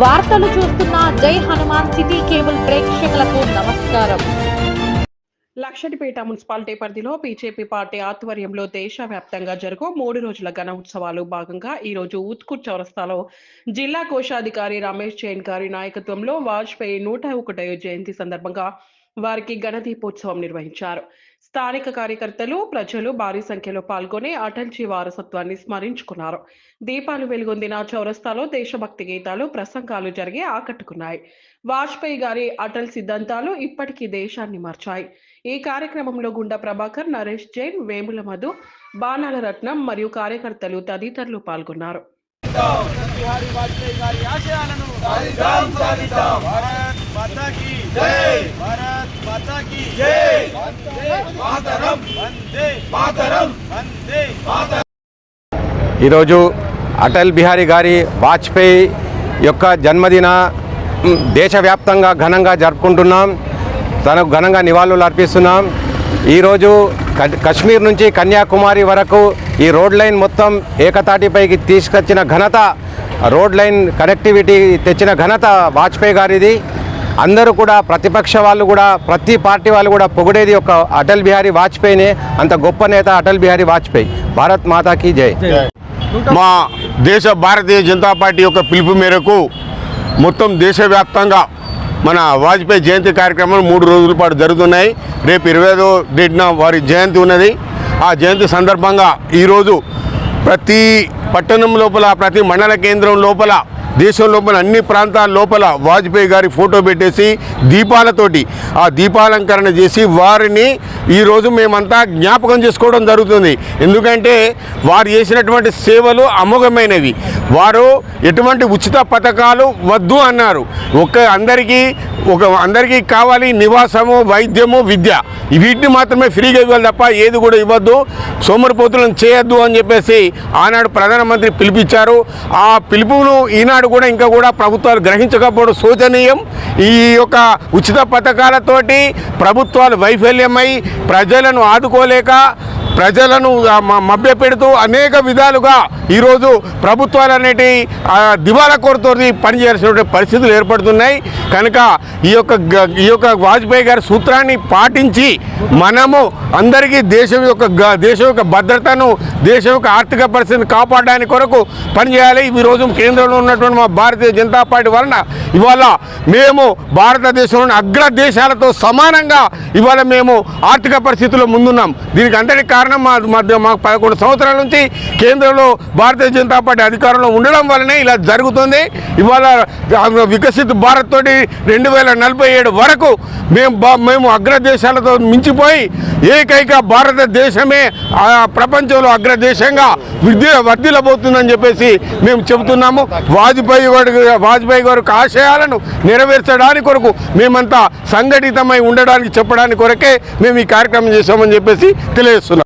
వార్తలు చూస్తున్న జై హనుమాన్ సిటీ కేబుల్ ప్రేక్షకులకు నమస్కారం. లక్షటిపేట మున్సిపాలిటీ పరిధిలో బీజేపీ పార్టీ ఆధ్వర్యంలో దేశవ్యాప్తంగా జరుగు మూడు రోజుల ఘన ఉత్సవాలు భాగంగా ఈ రోజు ఉత్కూర్ చౌరస్తాలో జిల్లా కోశాధికారి రమేష్ జైన్ గారి నాయకత్వంలో వాజ్పేయి నూట ఒకటో జయంతి సందర్భంగా వారికి ఘన దీపోత్సవం నిర్వహించారు. స్థానిక కార్యకర్తలు ప్రజలు భారీ సంఖ్యలో పాల్గొని అటల్జీ వారసత్వాన్ని స్మరించుకున్నారు. దీపాలు వెలుగొందిన చౌరస్తాలో దేశభక్తి గీతాలు ప్రసంగాలు జరిగి ఆకట్టుకున్నాయి. వాజ్పేయి గారి అటల్ సిద్ధాంతాలు ఇప్పటికీ దేశాన్ని మార్చాయి. ఈ కార్యక్రమంలో గుండా ప్రభాకర్ నరేష్ జైన్ వేముల మధు బాణాల రత్నం మరియు కార్యకర్తలు తదితరులు పాల్గొన్నారు. బిహారీ వాజ్పేయి గారి ఆశయాలను సాధిద్దాం సాధిద్దాం. భారత్ మాతాకి జై! మాతాకి. జై వందే మాతరం. వందే మాతరం. వందే ఈరోజు అటల్ బిహారీ గారి వాజ్పేయి యొక్క జన్మదిన దేశవ్యాప్తంగా ఘనంగా జరుపుకుంటున్నాం. తనకు ఘనంగా నివాళులు అర్పిస్తున్నాం. ఈరోజు కశ్మీర్ నుంచి కన్యాకుమారి వరకు ఈ రోడ్ లైన్ మొత్తం ఏకతాటిపైకి తీసుకొచ్చిన ఘనత రోడ్ లైన్ కనెక్టివిటీ తెచ్చిన ఘనత వాజ్పేయి గారిది. అందరూ కూడా ప్రతిపక్ష వాళ్ళు కూడా ప్రతి పార్టీ వాళ్ళు కూడా పొగిడేది ఒక అటల్ బిహారీ వాజ్పేయినే. అంత గొప్ప నేత అటల్ బిహారీ వాజ్పేయి. భారత్ మాతాకి జై. మా దేశ భారతీయ జనతా పార్టీ యొక్క పిలుపు మేరకు మొత్తం దేశవ్యాప్తంగా మన వాజ్పేయి జయంతి కార్యక్రమాలు మూడు రోజుల పాటు జరుగుతున్నాయి. రేపు ఇరవై ఐదో డేట్న వారి జయంతి ఉన్నది. ఆ జయంతి సందర్భంగా ఈరోజు ప్రతి పట్టణం లోపల ప్రతి మండల కేంద్రం లోపల దేశం లోపల అన్ని ప్రాంతాల లోపల వాజ్పేయి గారి ఫోటో పెట్టేసి దీపాలతోటి ఆ దీపాలంకరణ చేసి వారిని ఈరోజు మేమంతా జ్ఞాపకం చేసుకోవడం జరుగుతుంది. ఎందుకంటే వారు చేసినటువంటి సేవలు అమోఘమైనవి. వారు ఎటువంటి ఉచిత పథకాలు వద్దు అన్నారు. ఒక అందరికీ ఒక అందరికీ కావాలి నివాసము వైద్యము విద్య. వీటిని మాత్రమే ఫ్రీగా ఇవ్వాలి తప్ప ఏది కూడా ఇవ్వద్దు. సోమరిపోతులను చేయొద్దు అని చెప్పేసి ఆనాడు ప్రధానమంత్రి పిలిపించారు. ఆ పిలుపును ఈనాడు కూడా ఇంకా కూడా ప్రభుత్వాలు గ్రహించకపోవడం శోచనీయం. ఈ యొక్క ఉచిత పథకాలతోటి ప్రభుత్వాలు వైఫల్యమై ప్రజలను ఆదుకోలేక ప్రజలను మ- మభ్యపెడుతూ అనేక విధాలుగా ఈరోజు ప్రభుత్వాలు అనేటి దివాలా కోరుతో పనిచేయాల్సిన పరిస్థితులు ఏర్పడుతున్నాయి. కనుక ఈ యొక్క ఈ యొక్క వాజ్పేయి గారి సూత్రాన్ని పాటించి మనము అందరికీ దేశం యొక్క గ- దేశం యొక్క భద్రతను దేశం యొక్క ఆర్థిక పరిస్థితిని కాపాడడానికి కొరకు పనిచేయాలి. ఈ రోజు కేంద్రంలో ఉన్నటువంటి మా భారతీయ జనతా పార్టీ వలన ఇవాళ మేము భారతదేశంలోని అగ్ర దేశాలతో సమానంగా ఇవాళ మేము ఆర్థిక పరిస్థితుల్లో ముందున్నాం. దీనికి అంతటి కారణం మా మధ్య పదకొండు సంవత్సరాల నుంచి కేంద్రంలో భారతీయ జనతా పార్టీ అధికారంలో ఉండడం వల్లనే ఇలా జరుగుతుంది. ఇవాళ వికసిత్ భారత్ తోటి రెండు వేల నలభై ఏడు వరకు మేము మేము అగ్రదేశాలతో మించిపోయి ఏకైక భారతదేశమే ఆ ప్రపంచంలో అగ్రదేశంగా విద్య వర్ధిల్లబోతుందని చెప్పేసి మేము చెబుతున్నాము. వాజ్పేయి గారి వాజ్పేయి గారి ఆశయాలను నెరవేర్చడానికి కొరకు మేమంతా సంఘటితమై ఉండడానికి చెప్పడానికి కొరకే మేము ఈ కార్యక్రమం చేశామని చెప్పేసి తెలియజేస్తున్నాం.